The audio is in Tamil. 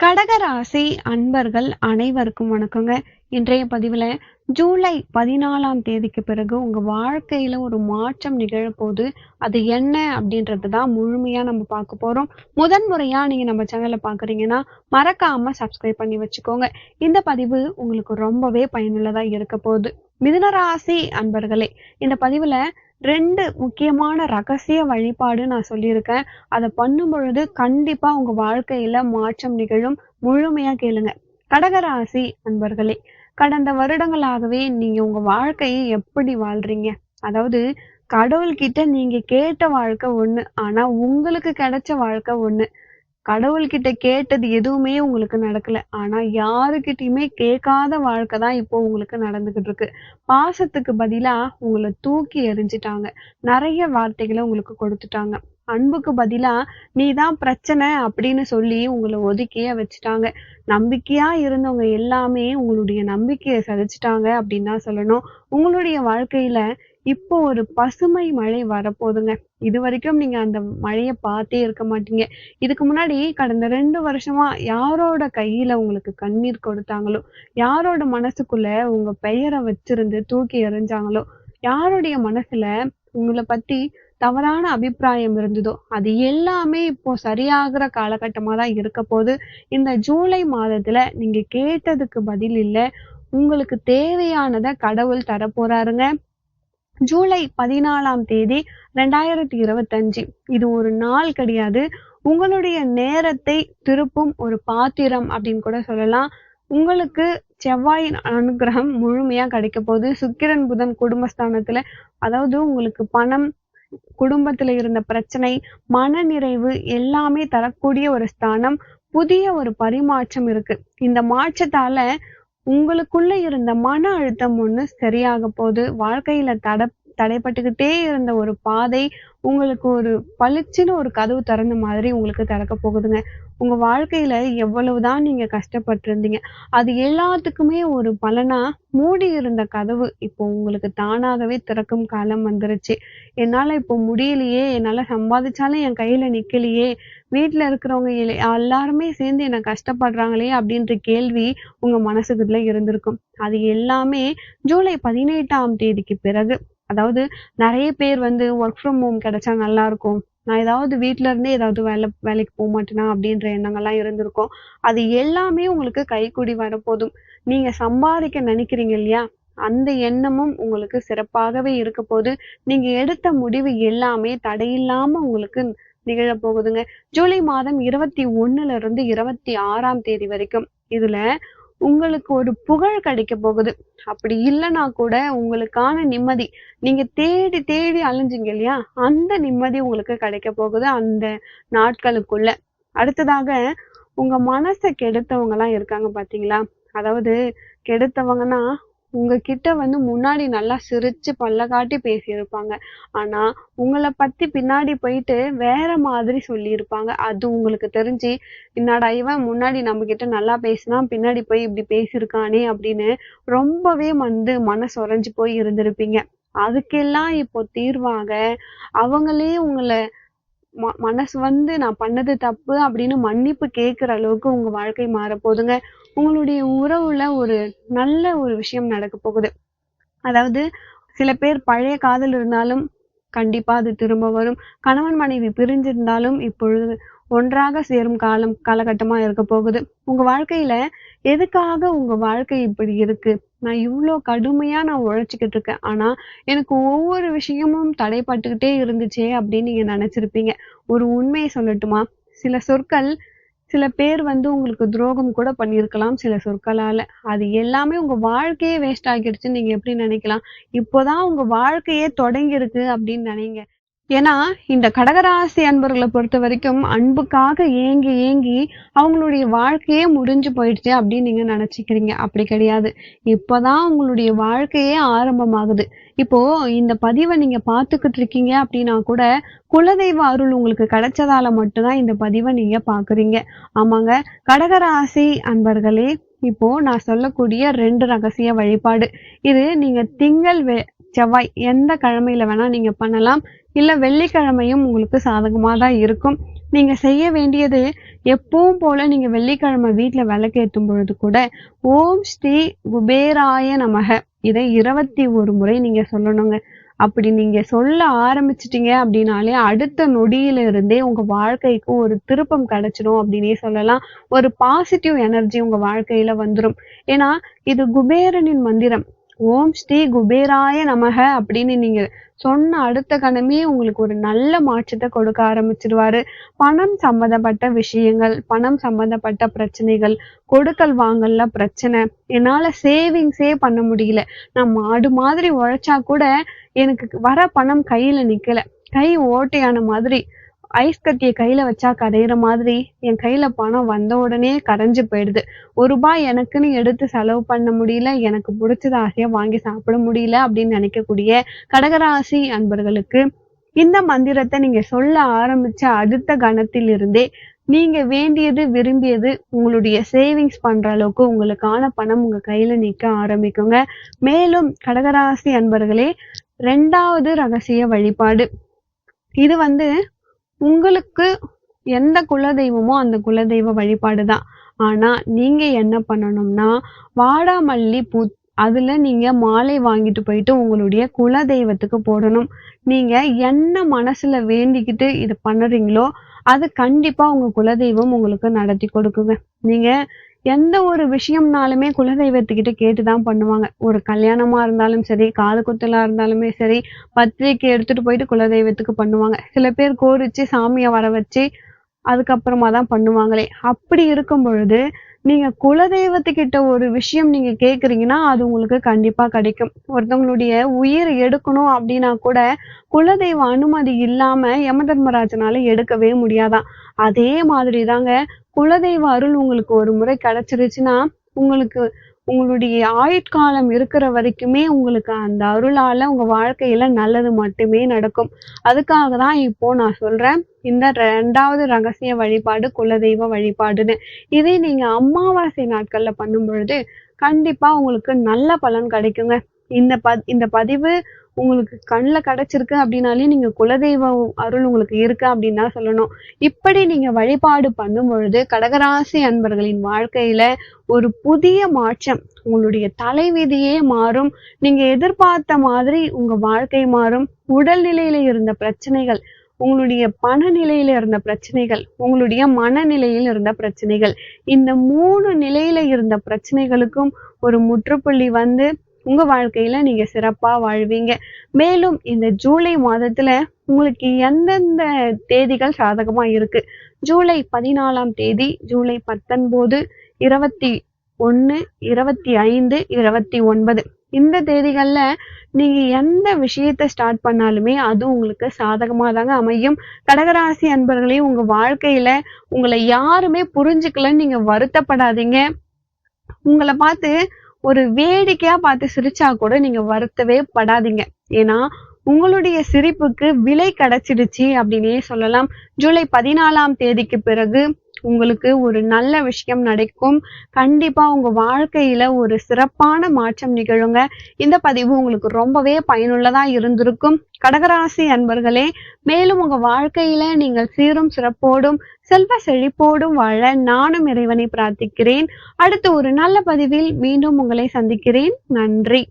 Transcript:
கடகராசி அன்பர்கள் அனைவருக்கும் வணக்கங்க. இன்றைய பதிவில் ஜூலை பதினாலாம் தேதிக்கு பிறகு உங்கள் வாழ்க்கையில் ஒரு மாற்றம் நிகழப்போகுது. அது என்ன அப்படின்றது தான் முழுமையாக நம்ம பார்க்க போகிறோம் முதன் முறையாக நீங்கள் நம்ம சேனலை பார்க்குறீங்கன்னா மறக்காமல் சப்ஸ்கிரைப் பண்ணி வச்சுக்கோங்க. இந்த பதிவு உங்களுக்கு ரொம்பவே பயனுள்ளதாக இருக்க போகுது. மிதுனராசி அன்பர்களே இந்த பதிவில் ரெண்டு முக்கியமான ரகசிய வழிபாடு நான் சொல்லியிருக்கேன். அதை பண்ணும் பொழுது கண்டிப்பா உங்க வாழ்க்கையில மாற்றம் நிகழும். முழுமையா கேளுங்க. கடகராசி அன்பர்களே கடந்த வருடங்களாகவே நீங்க உங்க வாழ்க்கையை எப்படி வாழ்றீங்க? அதாவது கடவுள்கிட்ட நீங்க கேட்ட வாழ்க்கை ஒண்ணு ஆனா உங்களுக்கு கிடைச்ச வாழ்க்கை ஒண்ணு. கடவுள்கிட்ட கேட்டது எதுவுமே உங்களுக்கு நடக்கல. ஆனா யாருக்கிட்டயுமே கேட்காத வாழ்க்கை தான் இப்போ உங்களுக்கு நடந்துகிட்டு இருக்கு. பாசத்துக்கு பதிலா உங்களை தூக்கி எறிஞ்சிட்டாங்க. நிறைய வார்த்தைகளை உங்களுக்கு கொடுத்துட்டாங்க. அன்புக்கு பதிலா நீ தான் பிரச்சனை அப்படின்னு சொல்லி உங்களை ஒதுக்கியே வச்சுட்டாங்க. நம்பிக்கையா இருந்தவங்க எல்லாமே உங்களுடைய நம்பிக்கையை சதிச்சிட்டாங்க அப்படின்னு தான் சொல்லணும். உங்களுடைய வாழ்க்கையில இப்போ ஒரு பசுமை மழை வரப்போகுதுங்க. இது வரைக்கும் நீங்க அந்த மழையை பார்த்தே இருக்க மாட்டீங்க. இதுக்கு முன்னாடி கடந்த ரெண்டு வருஷமா யாரோட கையில உங்களுக்கு கண்ணீர் கொடுத்தாங்களோ யாரோட மனசுக்குள்ள உங்க பெயரை வச்சிருந்து தூக்கி எறிஞ்சாங்களோ யாருடைய மனசுல உங்களை பத்தி தவறான அபிப்பிராயம் இருந்ததோ அது எல்லாமே இப்போ சரியாகிற காலகட்டமா தான் இருக்க போது இந்த ஜூலை மாதத்துல நீங்க கேட்டதுக்கு பதில் இல்லை. உங்களுக்கு தேவையானதை கடவுள் தரப்போறாருங்க. ஜூலை பதினாலாம் தேதி ரெண்டாயிரத்தி இருபத்தஞ்சு. இது ஒரு நாள் கிடையாது. உங்களுடைய நேரத்தை திருப்பும் ஒரு பாத்திரம் அப்படின்னு கூட சொல்லலாம். உங்களுக்கு செவ்வாயின் அனுகிரகம் முழுமையா கிடைக்க போகுது. சுக்கிரன் புதன் குடும்பஸ்தானத்துல அதாவது உங்களுக்கு பணம் குடும்பத்துல இருந்த பிரச்சனை மன நிறைவு எல்லாமே தரக்கூடிய ஒரு ஸ்தானம். புதிய ஒரு பரிமாற்றம் இருக்கு. இந்த மாற்றத்தால உங்களுக்குள்ள இருந்த மன அழுத்தம் ஒண்ணு சரியாக போகுது. வாழ்க்கையில தட தடைப்பட்டுக்கிட்டே இருந்த ஒரு பாதை உங்களுக்கு ஒரு பளிச்சுன்னு ஒரு கதவு திறந்த மாதிரி உங்களுக்கு திறக்க போகுதுங்க. உங்க வாழ்க்கையில எவ்வளவுதான் நீங்க கஷ்டப்பட்டிருந்தீங்க அது எல்லாத்துக்குமே ஒரு பலனா மூடி இருந்த கதவு இப்போ உங்களுக்கு தானாகவே திறக்கும் காலம் வந்துருச்சு. என்னால இப்போ முடியலையே என்னால சம்பாதிச்சாலும் என் கையில நிக்கலையே வீட்டுல இருக்கிறவங்க எல்லாருமே சேர்ந்து என்ன கஷ்டப்படுறாங்களே அப்படின்ற கேள்வி உங்க மனசுக்குள்ள இருந்திருக்கும். அது எல்லாமே ஜூலை பதினெட்டாம் தேதிக்கு பிறகு அதாவது நிறைய பேர் வந்து ஒர்க் ஃப்ரம் ஹோம் கிடைச்சா நல்லா இருக்கும் நான் ஏதாவது வீட்ல இருந்தே ஏதாவது வேலை வேலைக்கு போக மாட்டேனா அப்படின்ற எண்ணங்கள்லாம் இருந்திருக்கும். அது எல்லாமே உங்களுக்கு கைக்கூடி வரப்போதும் நீங்க சம்பாதிக்க நினைக்கிறீங்க இல்லையா? அந்த எண்ணமும் உங்களுக்கு சிறப்பாகவே இருக்க போது நீங்க எடுத்த முடிவு எல்லாமே தடையில்லாம உங்களுக்கு நிகழப்போகுதுங்க ஜூலை மாதம் இருபத்தி ஒண்ணுல இருந்து இருபத்தி ஆறாம் தேதி வரைக்கும் இதுல உங்களுக்கு ஒரு புகழ் கிடைக்க போகுது. அப்படி இல்லைன்னா கூட உங்களுக்கான நிம்மதி நீங்க தேடி தேடி அலைஞ்சிங்க இல்லையா? அந்த நிம்மதி உங்களுக்கு கிடைக்க போகுது அந்த நாட்களுக்குள்ள. அடுத்ததாக உங்க மனசை கெடுத்தவங்க எல்லாம் இருக்காங்க பாத்தீங்களா? அதாவது கெடுத்தவங்கன்னா உங்ககிட்ட வந்து முன்னாடி நல்லா சிரிச்சு பல்ல காட்டி பேசியிருப்பாங்க. ஆனா உங்களை பத்தி பின்னாடி போயிட்டு வேற மாதிரி சொல்லியிருப்பாங்க. அது உங்களுக்கு தெரிஞ்சு என்னடா இவன் முன்னாடி நம்ம கிட்ட நல்லா பேசினா பின்னாடி போய் இப்படி பேசியிருக்கானே அப்படின்னு ரொம்பவே வந்து மனசு உறைஞ்சு போய் இருந்திருப்பீங்க. அதுக்கெல்லாம் இப்போ தீர்வாக அவங்களே உங்களை ம மனசு வந்து நான் பண்ணது தப்பு அப்படின்னு மன்னிப்பு கேட்குற அளவுக்கு உங்க வாழ்க்கை மாறப்போகுதுங்க. உங்களுடைய உறவுல ஒரு நல்ல ஒரு விஷயம் நடக்க போகுது. அதாவது சில பேர் பழைய காதல் இருந்தாலும் கண்டிப்பா அது திரும்ப வரும். கணவன் மனைவி பிரிஞ்சிருந்தாலும் இப்பொழுது ஒன்றாக சேரும் காலம் காலகட்டமா இருக்க போகுது. உங்க வாழ்க்கையில எதுக்காக உங்க வாழ்க்கை இப்படி இருக்கு? நான் இவ்வளோ கடுமையா நான் உழைச்சிக்கிட்டு இருக்கேன். ஆனா எனக்கு ஒவ்வொரு விஷயமும் தடைப்பட்டுக்கிட்டே இருந்துச்சே அப்படின்னு நீங்க நினைச்சிருப்பீங்க. ஒரு உண்மையை சொல்லட்டுமா? சில சொற்கள் சில பேர் வந்து உங்களுக்கு துரோகம் கூட பண்ணியிருக்கலாம் சில சொற்களால. அது எல்லாமே உங்க வாழ்க்கையே வேஸ்ட் ஆகிடுச்சுன்னு நீங்க எப்படி நினைக்கலாம்? இப்போதான் உங்க வாழ்க்கையே தொடங்கியிருக்கு அப்படின்னு நினைங்க. ஏன்னா இந்த கடகராசி அன்பர்களை பொறுத்த வரைக்கும் அன்புக்காக ஏங்கி ஏங்கி அவங்களுடைய வாழ்க்கையே முடிஞ்சு போயிடுச்சு அப்படின்னு நீங்க நினைச்சுக்கிறீங்க. அப்படி கிடையாது. இப்போதான் உங்களுடைய வாழ்க்கையே ஆரம்பமாகுது. இப்போ இந்த பதிவை நீங்க பார்த்துக்கிட்டு இருக்கீங்க அப்படின்னா கூட குலதெய்வ அருள் உங்களுக்கு கிடைச்சதால மட்டும்தான் இந்த பதிவை நீங்க பாக்குறீங்க ஆமாங்க கடகராசி அன்பர்களே இப்போ நான் சொல்லக்கூடிய ரெண்டு ரகசிய வழிபாடு. இது நீங்க திங்கள் செவ்வாய் எந்த கிழமையில வேணா நீங்க பண்ணலாம். இல்ல வெள்ளிக்கிழமையும் உங்களுக்கு சாதகமா தான் இருக்கும். நீங்க செய்ய வேண்டியது எப்பவும் போல நீங்க வெள்ளிக்கிழமை வீட்ல விளக்கேற்றும் பொழுது கூட ஓம் ஸ்ரீ குபேராய நமக. இதை இருபத்தி ஒரு முறை நீங்க சொல்லணுங்க. அப்படி நீங்க சொல்ல ஆரம்பிச்சிட்டீங்க அப்படின்னாலே அடுத்த நொடியில இருந்தே உங்க வாழ்க்கைக்கு ஒரு திருப்பம் கிடைச்சிடும் அப்படின்னே சொல்லலாம். ஒரு பாசிட்டிவ் எனர்ஜி உங்க வாழ்க்கையில வந்துரும். ஏன்னா இது குபேரனின் மந்திரம். ஓம் ஸ்ரீ குபேராய நமக அப்படின்னு நீங்க சொன்ன அடுத்த கணமே உங்களுக்கு ஒரு நல்ல மாற்றத்தை கொடுக்க ஆரம்பிச்சிருவாரு. பணம் சம்பந்தப்பட்ட விஷயங்கள் பணம் சம்பந்தப்பட்ட பிரச்சனைகள் கொடுக்கல் வாங்கல்ல பிரச்சனை. என்னால சேவிங்ஸே பண்ண முடியல. நான் மாடு மாதிரி உழைச்சா கூட எனக்கு வர பணம் கையில நிக்கல. கை ஓட்டையான மாதிரி ஐஸ் கட்டியை கையில வச்சா கரையிற மாதிரி என் கையில பணம் வந்த உடனே கரைஞ்சு போயிடுது. ஒரு ரூபாய் எனக்குன்னு எடுத்து செலவு பண்ண முடியல எனக்கு பிடிச்சது ஆசையா வாங்கி சாப்பிட முடியல அப்படின்னு நினைக்கக்கூடிய கடகராசி அன்பர்களுக்கு இந்த மந்திரத்தை நீங்க சொல்ல ஆரம்பிச்ச அடுத்த கணத்திலிருந்தே நீங்க வேண்டியது விரும்பியது உங்களுடைய சேவிங்ஸ் பண்ற அளவுக்கு உங்களுக்கான பணம் உங்க கையில நிக்க ஆரம்பிக்குங்க. மேலும் கடகராசி அன்பர்களே ரெண்டாவது ரகசிய வழிபாடு. இது வந்து உங்களுக்கு எந்த குலதெய்வமோ அந்த குலதெய்வ வழிபாடு தான் ஆனா நீங்க என்ன பண்ணணும்னா வாடாமல்லி பூ அதுல நீங்க மாலை வாங்கிட்டு போயிட்டு உங்களுடைய குலதெய்வத்துக்கு போடணும். நீங்க என்ன மனசுல வேண்டிக்கிட்டு இது பண்ணுறீங்களோ அது கண்டிப்பா உங்க குலதெய்வம் உங்களுக்கு நடத்தி கொடுக்குங்க. நீங்க எந்த ஒரு விஷயம்னாலுமே குலதெய்வத்துக்கிட்ட கேட்டுதான் பண்ணுவாங்க. ஒரு கல்யாணமா இருந்தாலும் சரி காது குத்தலா இருந்தாலுமே சரி பத்திரிக்கை எடுத்துட்டு போயிட்டு குலதெய்வத்துக்கு பண்ணுவாங்க. சில பேர் கோரிச்சு சாமியை வர வச்சு அதுக்கப்புறமா தான் பண்ணுவாங்களே. அப்படி இருக்கும் பொழுது நீங்க குலதெய்வத்துக்கிட்ட ஒரு விஷயம் நீங்க கேக்குறீங்கன்னா அது உங்களுக்கு கண்டிப்பா கிடைக்கும். ஒருத்தவங்களுடைய உயிர் எடுக்கணும் அப்படின்னா கூட குலதெய்வ அனுமதி இல்லாம யமதர்மராஜனால எடுக்கவே முடியாதாம் அதே மாதிரி தாங்க குலதெய்வ அருள் உங்களுக்கு ஒரு முறை கிடைச்சிருச்சுன்னா உங்களுக்கு உங்களுடைய ஆயுட்காலம் இருக்கிற வரைக்குமே உங்களுக்கு அந்த அருளால உங்க வாழ்க்கையில நல்லது மட்டுமே நடக்கும். அதுக்காக தான் இப்போ நான் சொல்றேன் இந்த ரெண்டாவது ரகசிய வழிபாடு குலதெய்வ வழிபாடுன்னு. இதே நீங்க அமாவாசை நாட்கள்ல பண்ணும் பொழுது கண்டிப்பா உங்களுக்கு நல்ல பலன் கிடைக்குங்க. இந்த ப இந்த பதிவு உங்களுக்கு கண்ணில் கிடைச்சிருக்கு அப்படின்னாலே நீங்கள் குலதெய்வ அருள் உங்களுக்கு இருக்கு அப்படின்னு தான் சொல்லணும். இப்படி நீங்கள் வழிபாடு பண்ணும் பொழுது கடகராசி அன்பர்களின் வாழ்க்கையில் ஒரு புதிய மாற்றம் உங்களுடைய தலைவிதியே மாறும். நீங்கள் எதிர்பார்த்த மாதிரி உங்கள் வாழ்க்கை மாறும். உடல்நிலையில் இருந்த பிரச்சனைகள் உங்களுடைய பணநிலையில இருந்த பிரச்சனைகள் உங்களுடைய மனநிலையில் இருந்த பிரச்சனைகள் இந்த மூணு நிலையில இருந்த பிரச்சனைகளுக்கும் ஒரு முற்றுப்புள்ளி வந்து உங்க வாழ்க்கையில நீங்க சிறப்பா வாழ்வீங்க. மேலும் இந்த ஜூலை மாதத்துல உங்களுக்கு எந்தெந்த தேதிகள் சாதகமா இருக்கு? ஜூலை பதினாலாம் தேதி ஜூலை பத்தொன்பது இருபத்தி ஒன்று இருபத்தி ஐந்து இருபத்தி ஒன்பது. இந்த தேதிகளில் நீங்கள் எந்த விஷயத்த ஸ்டார்ட் பண்ணாலுமே அது உங்களுக்கு சாதகமாக தாங்க அமையும். கடகராசி அன்பர்களே உங்கள் வாழ்க்கையில் உங்களை யாருமே புரிஞ்சுக்கலன்னு நீங்கள் வருத்தப்படாதீங்க. உங்களை பார்த்து ஒரு வேடிக்கையா பார்த்து சிரிச்சா கூட நீங்க வருத்தவே படாதீங்க. ஏன்னா உங்களுடைய சிரிப்புக்கு விலை கிடைச்சிடுச்சு அப்படின்னே சொல்லலாம். ஜூலை பதினாலாம் தேதிக்கு பிறகு உங்களுக்கு ஒரு நல்ல விஷயம் நடக்கும். கண்டிப்பா உங்க வாழ்க்கையில ஒரு சிறப்பான மாற்றம் நிகழுங்க. இந்த பதிவு உங்களுக்கு ரொம்பவே பயனுள்ளதா இருந்திருக்கும். கடகராசி அன்பர்களே மேலும் உங்க வாழ்க்கையில நீங்கள் சீரும் சிறப்போடும் செல்வ செழிப்போடும் வாழ நானும் இறைவனை பிரார்த்திக்கிறேன். அடுத்து ஒரு நல்ல பதிவில் மீண்டும் உங்களை சந்திக்கிறேன். நன்றி.